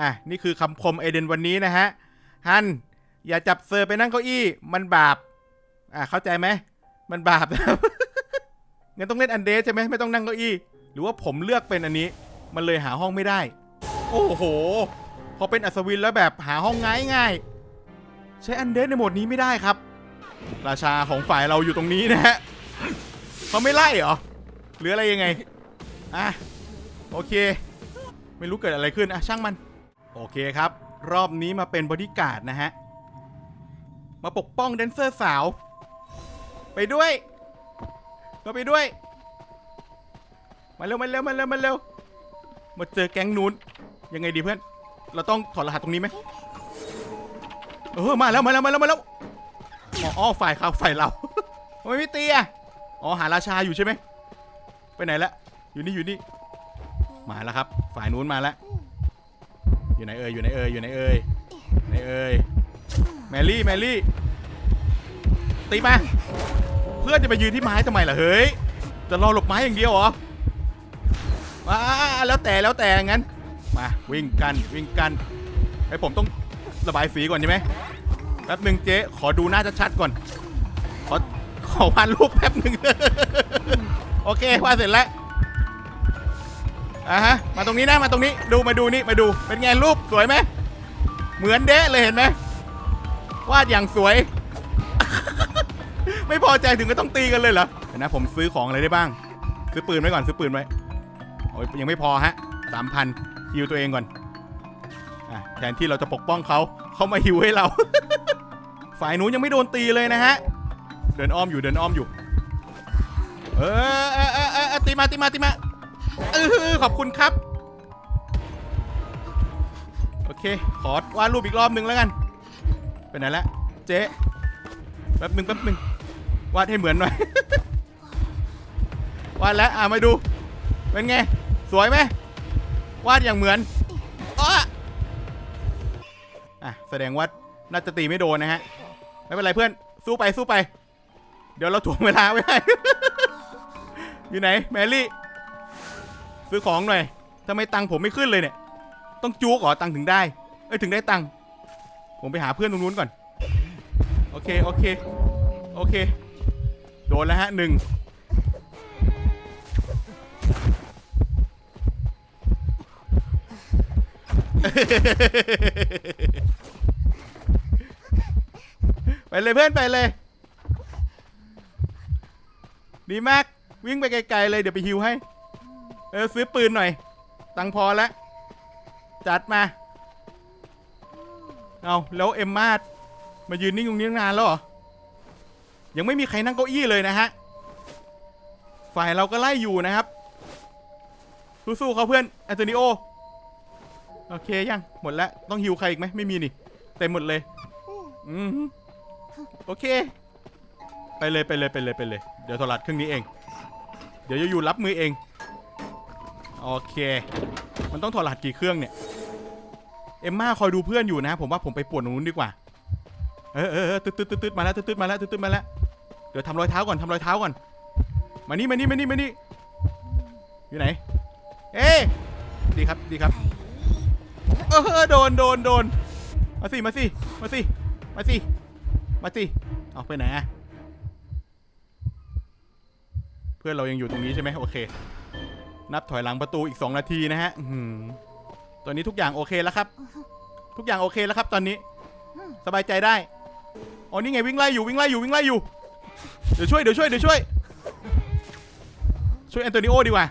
อะนี่คือคำคมเอเดนวันนี้นะฮะฮันอย่าจับเซอร์ไปนั่งเก้าอี้มันบาปอะเข้าใจไหมมันบาปงั้นต้องเล่นอันเดสใช่ไหมไม่ต้องนั่งเก้าอี้ หรือว่าผมเลือกเป็นอันนี้ มันเลยหาห้องไม่ได้ โอ้โห พอเป็นอัศวินแล้วแบบหาห้องง่ายง่ายใช้อันเดสในโหมดนี้ไม่ได้ครับ ราชาของฝ่ายเราอยู่ตรงนี้นะฮะเขาไม่ไล่เหรอหรืออะไรยังไงอะโอเค ไม่รู้เกิดอะไรขึ้นอะช่างมัน โอเคครับ รอบนี้มาเป็นบอดี้การ์ดนะฮะ มาปกป้องแดนเซอร์สาว ไปด้วยก็ไปด้วย มาเร็วมาเร็วมาเร็วมาเร็วมาเจอแก๊งนู้น ยังไงดีเพื่อน เราต้องถอดรหัสตรงนี้ไหมเออมาแล้วมาแล้วมาแล้วมาแล้วอ๋อฝ่ายเขาฝ่ายเราทำไมไม่ตีอะอ๋อหาราชาอยู่ใช่ไหมไปไหนละอยู่นี่อยู่นี่ มาแล้วครับ ฝ่ายนู้นมาแล้ว อยู่ไหนเอ่ยอยู่ไหนเอ่ยอยู่ไหนเอ่ยไหนเอ่ยแมรี่แมรี่ตีมาเพื่อนจะไปยืนที่ไม้ทำไมล่ะเฮ้ยจะรอหลบไม้อย่างเดียวเหรอมาแล้วแต่แล้วแต่งั้นมาวิ่งกันวิ่งกันไอผมต้องระบายสีก่อนใช่ไหมแป๊บหนึ่งเจ๊ขอดูหน้าชัดๆก่อน ขอขอวาดรูปแป๊บหนึ่งโอเควาดเสร็จแล้ว อะฮะ มาตรงนี้นะ มาตรงนี้ ดู มาดูนี่ มาดู เป็นไงรูปสวยไหม เหมือนเดะเลยเห็นไหม วาดอย่างสวย ไม่พอใจถึงก็ต้องตีกันเลยเหรอเดี๋ยวนะ ผมซื้อของอะไรได้บ้าง ซื้อปืนไว้ก่อน ซื้อปืนไว้โอ้ยยังไม่พอฮะสามพันฮิวตัวเองก่อนอแทนที่เราจะปกป้องเขา เขามาฮิวให้เรา ฝ่ายนู้นยังไม่โดนตีเลยนะฮะ เดินอ้อมอยู่ เดินอ้อมอยู่ เออเออเออตีมาตีมาตีมา เออขอบคุณครับ โอเค ขอวาดรูปอีกรอบหนึ่งแล้วกันไปไหนละเจ๊แป๊บหนึ่งแป๊บหนึ่งวาดให้เหมือนหน่อยวาดแล้วอะมาดูเป็นไง สวยไหมวาดอย่างเหมือนอ้ออะแสดงว่าน่าจะตีไม่โดนนะฮะไม่เป็นไรเพื่อนสู้ไปสู้ไป เดี๋ยวเราถ่วงเวลาไว้ให้อยู่ไหนแมรี่ ซื้อของหน่อยทำไมตังผมไม่ขึ้นเลยเนี่ย ต้องจูกเหรอตังถึงได้ เอ้ยถึงได้ตังผมไปหาเพื่อนตรงนู้นก่อน โอเค โอเค โอเค โดนแล้วฮะหนึ่งไปเลยเพื่อนไปเลย ดีมากวิ่งไปไกลๆเลยเดี๋ยวไปฮิวให้ เออซื้อปืนหน่อย ตังพอแล้วจัดมา เอาแล้วเอ็มมาดมายืนนิ่งตรงนี้ตั้งนานแล้วเหรอ ยังไม่มีใครนั่งเก้าอี้เลยนะฮะ ฝ่ายเราก็ไล่อยู่นะครับ สู้ๆเขาเพื่อนแอนโทนิโอ โอเคยัง หมดแล้ว ต้องฮิวใครอีกไหมไม่มีนี่ เต็มหมดเลย อืมโอเค ไปเลยไปเลยไปเลยไปเลย เดี๋ยวโทรศัพท์เครื่องนี้เอง เดี๋ยวจะอยู่รับมือเอง โอเค มันต้องถอดรหัสกี่เครื่องเนี่ย เอ็มม่าคอยดูเพื่อนอยู่นะ ผมว่าผมไปปวนตรงนู้นดีกว่า เออเออเออตึ๊ดตึ๊ดตึ๊ดตึ๊ดมาแล้วตึ๊ดตึ๊ดมาแล้วตึ๊ดตึ๊ดมาแล้ว เดี๋ยวทำรอยเท้าก่อนทำรอยเท้าก่อน มานี่มานี่มานี่มานี่ อยู่ไหน เอ๊ดีครับดีครับ เออโดนโดนโดน มาสิ มาสิ มาสิ มาสิ มาสิ เอาไปไหน เพื่อนเรายังอยู่ตรงนี้ใช่ไหมโอเค นับถอยหลังประตูอีก 2 นาทีนะฮะอื้อหือตอนนี้ทุกอย่างโอเคแล้วครับ ทุกอย่างโอเคแล้วครับตอนนี้ สบายใจได้อ๋อนี่ไงวิ่งไล่อยู่วิ่งไล่อยู่วิ่งไล่อยู่ เดี๋ยวช่วยเดี๋ยวช่วยเดี๋ยวช่วย ช่วยแอนโตนิโอดีกว่า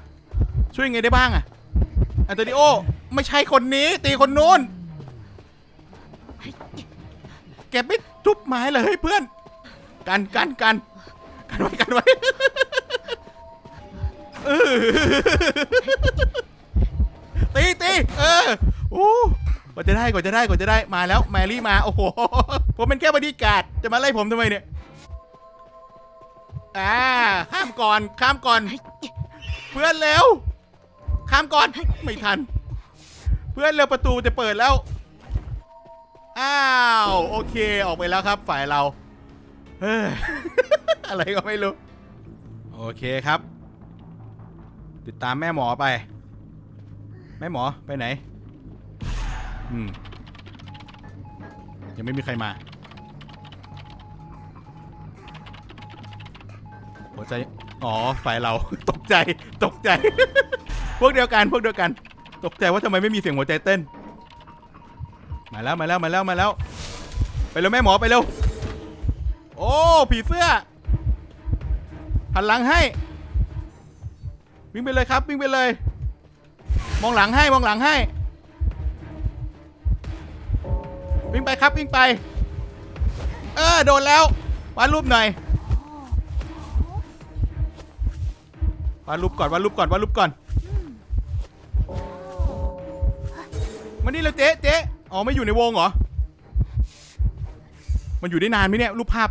ช่วยยังไงได้บ้างอะแอนโตนิโอไม่ใช่คนนี้ตีคนนู้นแกไม่ทุบไม้เลยเพื่อน กันกันกันกันไว้กันไว้ เออตีตีเออโอ้กว่าจะได้กว่าจะได้กว่าจะได้มาแล้วแมรี่มาโอ้โหผมเป็นแค่บอดี้การ์ดจะมาไล่ผมทำไมเนี่ยอ่าข้ามก่อนข้ามก่อน เพื่อนเร็วข้ามก่อนไม่ทัน เพื่อนเร็วประตูจะเปิดแล้วอ้าวโอเคออกไปแล้วครับฝ่ายเราเฮ้ยอะไรก็ไม่รู้ โอเคครับ ติดตามแม่หมอไป แม่หมอไปไหน อืม ยังไม่มีใครมา หัวใจ อ๋อฝ่ายเรา ตกใจ ตกใจ พวกเดียวกัน พวกเดียวกัน ตกใจว่าทำไมไม่มีเสียงหัวใจเต้น มาแล้ว มาแล้ว มาแล้ว มาแล้ว ไปเร็วแม่หมอไปเร็ว โอ้ ผีเสื้อ หันหลังให้ วิ่งไปเลยครับวิ่งไปเลย มองหลังให้มองหลังให้ วิ่งไปครับวิ่งไป เออโดนแล้ววาดรูปหน่อยวาดรูปก่อนวาดรูปก่อนวาดรูปก่อนมานี่เลยเจ๊เจ๊อ๋อไม่อยู่ในวงเหรอมันอยู่ได้นานไหมเนี่ยรูปภาพ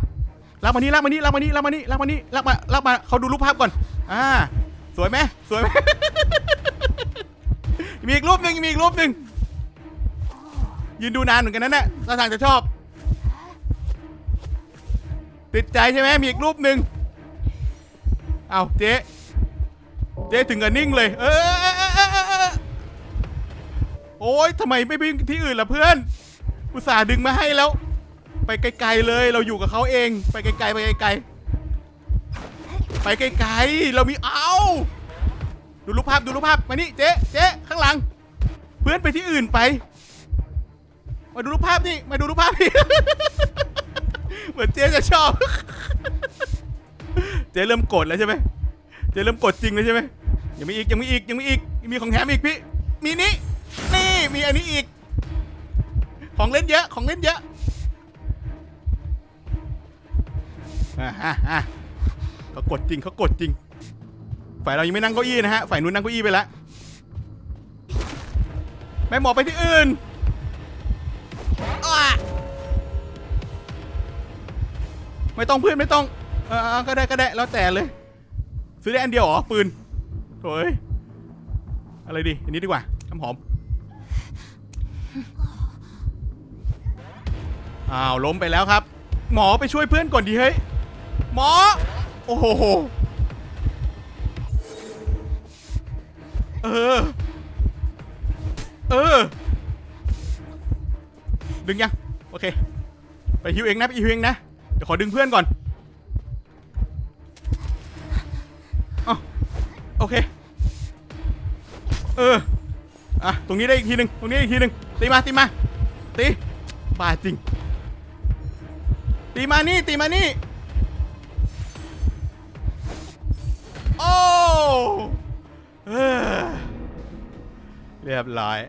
ลากมานี่ลากมานี่ลากมานี่ลากมานี่ลากมานี่ลากมาลากมาเขาดูรูปภาพก่อนอ่า สวยไหมสวยไหม มีอีกรูปหนึ่งมีอีกรูปหนึ่งยืนดูนานเหมือนกันนั่นแหละท่าทางจะชอบ ติดใจใช่ไหมมีอีกรูปหนึ่งเอาเจ๊เจ๊ถึงกับนิ่งเลย เออโอ้ยทำไมไม่วิ่งที่อื่นล่ะเพื่อน อุตส่าห์ดึงมาให้แล้ว ไปไกลๆเลย เราอยู่กับเขาเอง ไปไกลๆไปไกลๆ ไปไกลๆ เรามีเอาดูรูปภาพดูรูปภาพมานี่เจ๊เจ๊ข้างหลัง เพื่อนไปที่อื่นไป มาดูรูปภาพนี่มาดูรูปภาพนี่ เหมือนเจ๊จะชอบ เจ๊เริ่มกดแล้วใช่ไหมเจ๊เริ่มกดจริงเลยใช่ไหมยังมีอีกยังมีอีกยังมีอีกมีของแถมอีกพี่ มีนี้นี่มีอันนี้อีก ของเล่นเยอะของเล่นเยอะอ่าฮะอะ เขากดจริงเขากดจริง ฝ่ายเรายังไม่นั่งเก้าอี้นะฮะ ฝ่ายนู้นนั่งเก้าอี้ไปแล้วแม่หมอไปที่อื่นอ้าไม่ต้องเพื่อนไม่ต้องเออเออก็ได้ก็ได้แล้วแต่เลย ซื้อได้อันเดียวเหรอปืนโถ่เอ้ยอะไรดี อันนี้ดีกว่าน้ำหอม อ้าวล้มไปแล้วครับ หมอไปช่วยเพื่อนก่อนดีเฮ้ย หมอ โอ้โห เออ เออ ดึงยัง โอเค ไปฮิวเองนะไปฮิวเองนะ เดี๋ยวขอดึงเพื่อนก่อนอโอเค เออ อะ ตรงนี้ได้อีกทีหนึ่งตรงนี้อีกทีหนึ่งตีมา ตีมา ตีบ้าจริง ตีมานี่ ตีมานี่ โอ้เออเรียบร้อย